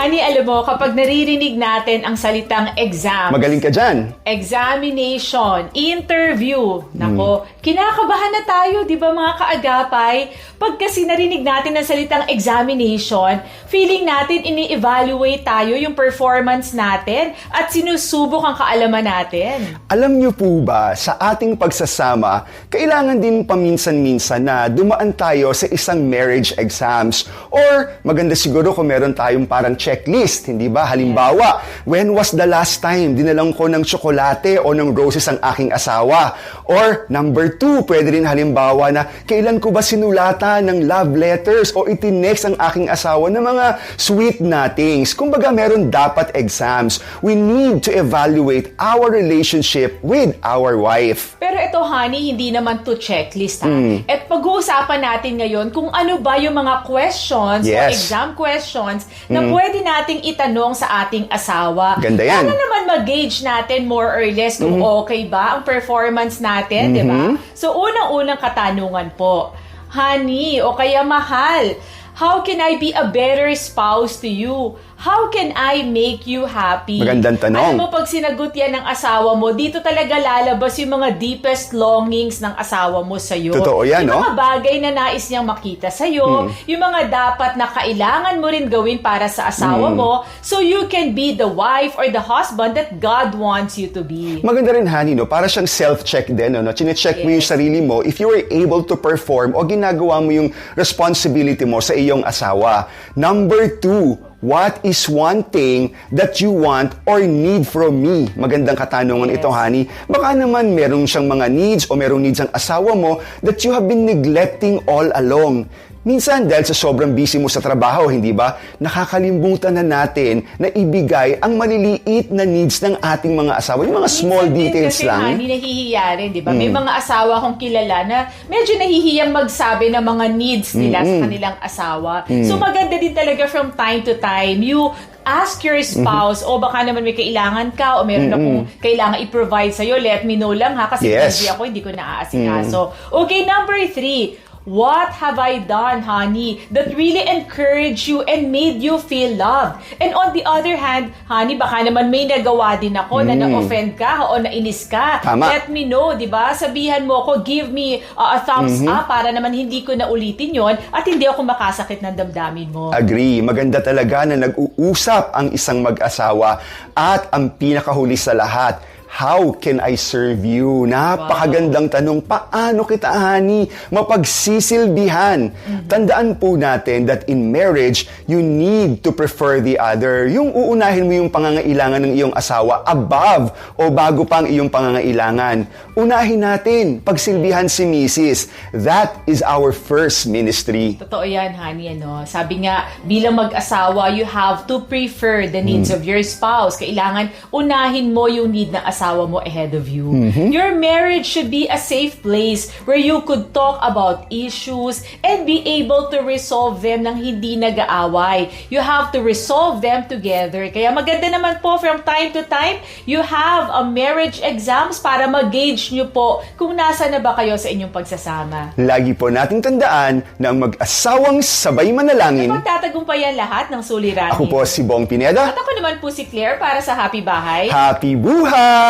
Honey, alam mo, kapag naririnig natin ang salitang exam, Magaling ka dyan. examination, interview, nako, Hmm. kinakabahan na tayo, di ba mga kaagapay? Pag kasi narinig natin ang salitang examination, feeling natin ini-evaluate tayo yung performance natin at sinusubok ang kaalaman natin. Alam niyo po ba, sa ating pagsasama, kailangan din paminsan-minsan na dumaan tayo sa isang marriage exams. Or maganda siguro kung meron tayong parang checklist, hindi ba? Halimbawa, when was the last time dinalang ko ng tsokolate o ng roses ang aking asawa? Or number two, pwede rin halimbawa na kailan ko ba sinulatan ng love letters o itinext ang aking asawa ng mga sweet nothings. Kumbaga meron dapat exams. We need to evaluate our relationship with our wife. Pero ito, honey, hindi naman to checklist, ha? Hmm. At pag-uusapan natin ngayon kung ano ba yung mga questions o Yes. Hmm. exam questions na pwede nating itanong sa ating asawa. Ganda yan. Mm-hmm. Para naman mag-gauge natin more or less kung okay ba ang performance natin, di ba? So, unang-unang katanungan po, honey, o kaya mahal, how can I be a better spouse to you? How can I make you happy? Magandang tanong. Alam mo, pag sinagot yan ng asawa mo, dito talaga lalabas yung mga deepest longings ng asawa mo sa'yo. Totoo yan, yung no? Hmm. mga bagay na nais niyang makita sa'yo, yung mga dapat na kailangan mo rin gawin para sa asawa Hmm. mo, so you can be the wife or the husband that God wants you to be. Maganda rin, honey, no? Para siyang self-check din, no? Chine-check mo yung Yes. sarili mo if you were able to perform o ginagawa mo yung responsibility mo sa iyong asawa. Number two, what is one thing that you want or need from me? Magandang katanungan Yes. ito, honey. Baka naman meron siyang mga needs o merong needs ang asawa mo that you have been neglecting all along. Minsan, dahil sa sobrang busy mo sa trabaho, hindi ba, nakakalimutan na natin na ibigay ang maliliit na needs ng ating mga asawa. Yung mga small Minsan details kasi, lang. Honey, nahihiya rin, di ba? May mga asawa akong kilala na medyo nahihiyang magsabi ng mga needs nila sa kanilang asawa. Hmm. So maganda din talaga from time to time, you ask your Mm-hmm. spouse, o baka naman may kailangan ka, o meron akong kailangan i-provide sa'yo, let me know lang ha, kasi Yes. busy ako, hindi ko naaasikaso. Okay, number three, What have I done, honey, that really encouraged you and made you feel loved? And on the other hand, honey, baka naman may nagawa din ako na na-offend ka o nainis ka. Tama. Let me know, di ba? Sabihan mo ako, give me uh, a thumbs up para naman hindi ko na ulitin yon at hindi ako makasakit ng damdamin mo. Agree. Maganda talaga na nag-uusap ang isang mag-asawa at ang pinakahuli sa lahat, How can I serve you? Napakagandang tanong. Paano kita, honey, mapagsisilbihan? Tandaan po natin that in marriage, you need to prefer the other. Yung uunahin mo yung pangangailangan ng iyong asawa above o bago pang iyong pangangailangan. Unahin natin, pagsilbihan si Mrs. That is our first ministry. Totoo yan, honey. Ano? Sabi nga, bilang mag-asawa, you have to prefer the needs of your spouse. Kailangan unahin mo yung need ng asawa mo ahead of you. Your marriage should be a safe place where you could talk about issues and be able to resolve them nang hindi nag-aaway. You have to resolve them together. Kaya maganda naman po from time to time, you have a marriage exams para mag-gauge nyo po kung nasa na ba kayo sa inyong pagsasama. Lagi po nating tandaan na ang mag-asawang sabay manalangin. Magtatagumpayan lahat ng suliranin. Ako po si Bong Pineda. At ako naman po si Claire para sa Happy Bahay. Happy buhay!